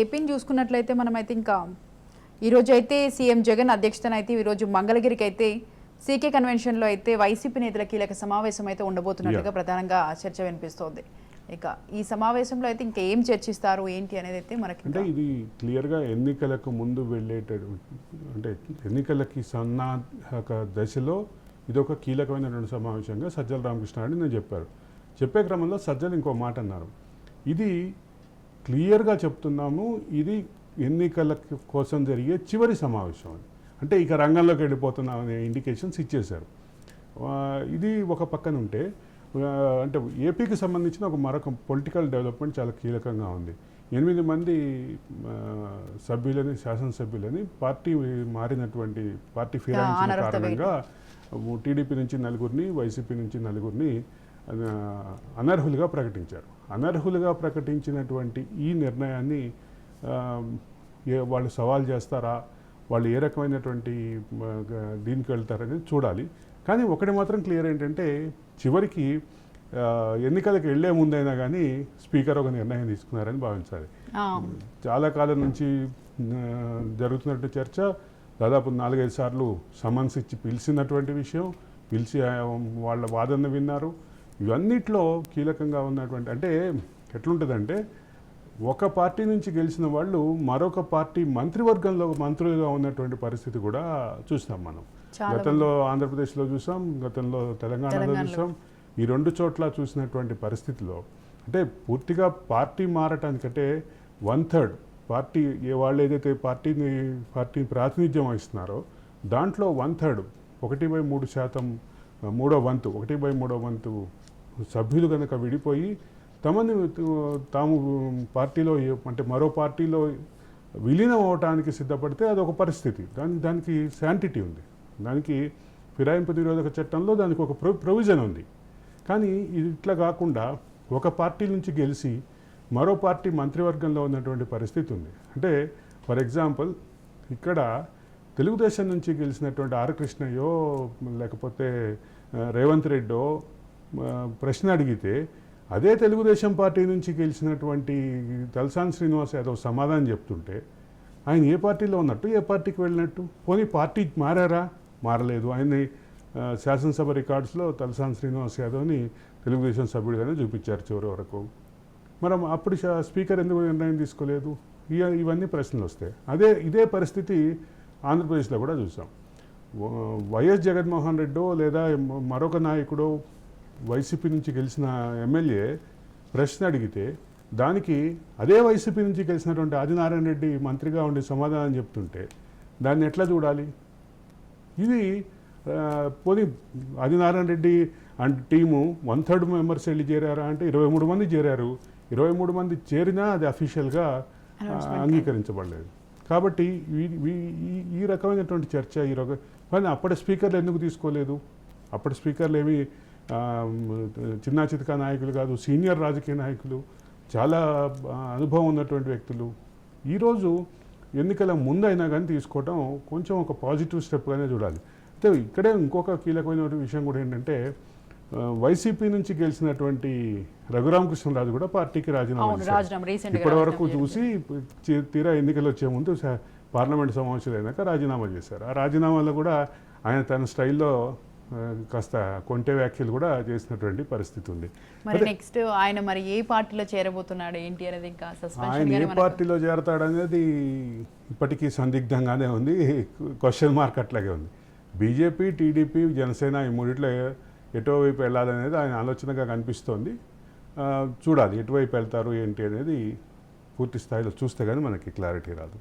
ఏపీని చూసుకున్నట్లయితే మనమైతే ఇంకా ఈరోజు అయితే సీఎం జగన్ అధ్యక్షతన అయితే ఈరోజు మంగళగిరికి అయితే సీకే కన్వెన్షన్లో అయితే వైసీపీ నేతల కీలక సమావేశం అయితే ఉండబోతున్నట్లుగా ప్రధానంగా చర్చ వినిపిస్తోంది. ఇక ఈ సమావేశంలో అయితే ఇంకా ఏం చర్చిస్తారు ఏంటి అనేది అయితే మనకి అంటే ఇది క్లియర్గా ఎన్నికలకు ముందు వెళ్ళేట అంటే ఎన్నికలకి సన్నాహక దశలో ఇది ఒక కీలకమైనటువంటి సమావేశంగా సజ్జల రామకృష్ణారెడ్డి నేను చెప్పారు. చెప్పే క్రమంలో సజ్జలు ఇంకో మాట అన్నారు. ఇది క్లియర్గా చెప్తున్నాము ఇది ఎన్నికల కోసం జరిగే చివరి సమావేశం అని అంటే ఇక రంగంలోకి వెళ్ళిపోతున్నాం అనే ఇండికేషన్స్ ఇచ్చేశారు. ఇది ఒక పక్కన ఉంటే అంటే ఏపీకి సంబంధించిన ఒక మరొక పొలిటికల్ డెవలప్మెంట్ చాలా కీలకంగా ఉంది. ఎనిమిది మంది సభ్యులని శాసనసభ్యులని పార్టీ మారినటువంటి పార్టీ ఫిరాయించిన కారణంగా టీడీపీ నుంచి నలుగురిని వైసీపీ నుంచి నలుగురిని అనర్హులుగా ప్రకటించారు. అనర్హులుగా ప్రకటించినటువంటి ఈ నిర్ణయాన్ని వాళ్ళు సవాల్ చేస్తారా వాళ్ళు ఏ రకమైనటువంటి దీనికి వెళ్తారనేది చూడాలి. కానీ ఒకటి మాత్రం క్లియర్ ఏంటంటే చివరికి ఎన్నికలకు వెళ్ళే ముందైనా కానీ స్పీకర్ ఒక నిర్ణయం తీసుకున్నారని భావించాలి. చాలా కాలం నుంచి జరుగుతున్నట్టు చర్చ దాదాపు నాలుగైదు సార్లు సమన్స్ ఇచ్చి పిలిచినటువంటి విషయం పిలిచి వాళ్ళ వాదన విన్నారు. ఇవన్నిట్లో కీలకంగా ఉన్నటువంటి అంటే ఎట్లుంటుందంటే ఒక పార్టీ నుంచి గెలిచిన వాళ్ళు మరొక పార్టీ మంత్రివర్గంలో మంత్రులుగా ఉన్నటువంటి పరిస్థితి కూడా చూస్తాం మనం. గతంలో ఆంధ్రప్రదేశ్లో చూసాం గతంలో తెలంగాణలో. చూసాం. ఈ రెండు చోట్ల చూసినటువంటి పరిస్థితిలో అంటే పూర్తిగా పార్టీ మారటానికంటే వన్ థర్డ్ పార్టీ ఏ వాళ్ళు ఏదైతే పార్టీని పార్టీ ప్రాతినిధ్యం వహిస్తున్నారో దాంట్లో వన్ థర్డ్ ఒకటి బై మూడు శాతం మూడో వంతు ఒకటి బై మూడో వంతు సభ్యులు కనుక విడిపోయి తమని తాము పార్టీలో అంటే మరో పార్టీలో విలీనం అవటానికి సిద్ధపడితే అదొక పరిస్థితి. దాని దానికి శాంటిటీ ఉంది. దానికి ఫిరాయింపు నిరోధక చట్టంలో దానికి ఒక ప్రొ ప్రొవిజన్ ఉంది. కానీ ఇది ఇట్లా కాకుండా ఒక పార్టీ నుంచి గెలిచి మరో పార్టీ మంత్రివర్గంలో ఉన్నటువంటి పరిస్థితి ఉంది. అంటే ఫర్ ఎగ్జాంపుల్ ఇక్కడ తెలుగుదేశం నుంచి గెలిచినటువంటి ఆరకృష్ణయ్యో లేకపోతే రేవంత్ రెడ్డో ప్రశ్న అడిగితే అదే తెలుగుదేశం పార్టీ నుంచి గెలిచినటువంటి తలసాని శ్రీనివాస్ యాదవ్ సమాధానం చెప్తుంటే ఆయన ఏ పార్టీలో ఉన్నట్టు ఏ పార్టీకి వెళ్ళినట్టు? పోనీ పార్టీ మారారా? మారలేదు. ఆయన్ని శాసనసభ రికార్డ్స్లో తలసాని శ్రీనివాస్ యాదవ్ని తెలుగుదేశం సభ్యుడిగానే చూపించారు చివరి వరకు. మనం అప్పుడు స్పీకర్ ఎందుకు నిర్ణయం తీసుకోలేదు? ఇవన్నీ ప్రశ్నలు వస్తాయి. అదే ఇదే పరిస్థితి ఆంధ్రప్రదేశ్లో కూడా చూసాం. వైఎస్ జగన్మోహన్ రెడ్డో లేదా మరొక నాయకుడో వైసీపీ నుంచి గెలిచిన ఎమ్మెల్యే ప్రశ్న అడిగితే దానికి అదే వైసీపీ నుంచి గెలిచినటువంటి ఆదినారాయణ రెడ్డి మంత్రిగా ఉండి సమాధానం చెప్తుంటే దాన్ని ఎట్లా చూడాలి? ఇది పోనీ Adinarayana Reddy and team one third members వెళ్ళి చేరారా అంటే ఇరవై మూడు మంది చేరారు. ఇరవై మూడు మంది చేరినా అది అఫీషియల్గా అంగీకరించబడలేదు. కాబట్టి ఈ- ఈ- రకమైనటువంటి చర్చ ఈ రక కానీ అప్పటి స్పీకర్లు ఎందుకు తీసుకోలేదు? అప్పటి స్పీకర్లు ఏమి చిన్నా చితకా నాయకులు కాదు సీనియర్ రాజకీయ నాయకులు చాలా అనుభవం ఉన్నటువంటి వ్యక్తులు. ఈరోజు ఎన్నికల ముందైనా కానీ తీసుకోవడం కొంచెం ఒక పాజిటివ్ స్టెప్గానే చూడాలి. అయితే ఇక్కడే ఇంకొక కీలకమైన విషయం కూడా ఏంటంటే వైసీపీ నుంచి గెలిచినటువంటి రఘురామకృష్ణరాజు కూడా పార్టీకి రాజీనామా ఇప్పటి వరకు చూసి తీరా ఎన్నికలు వచ్చే ముందు పార్లమెంట్ సమావేశాలు అయినాక రాజీనామా చేశారు. ఆ రాజీనామాలో కూడా ఆయన తన స్టైల్లో కాస్త కొంటె వ్యాఖ్యలు కూడా చేసినటువంటి పరిస్థితి ఉంది. మరి. నెక్స్ట్ ఆయన మరి ఏ పార్టీలో చేరబోతున్నాడు ఏంటి అనేది ఇంకా ఆయన ఏ పార్టీలో చేరతాడనేది ఇప్పటికీ సందిగ్ధంగానే ఉంది క్వశ్చన్ మార్క్ అట్లాగే ఉంది. బీజేపీ టీడీపీ జనసేన ఈ మూడిట్లో ఎటో వైపు వెళ్ళాలనేది ఆయన ఆలోచనగా కనిపిస్తోంది. చూడాలి ఎటువైపు వెళ్తారు ఏంటి అనేది పూర్తి స్థాయిలో చూస్తే కానీ మనకి క్లారిటీ రాదు.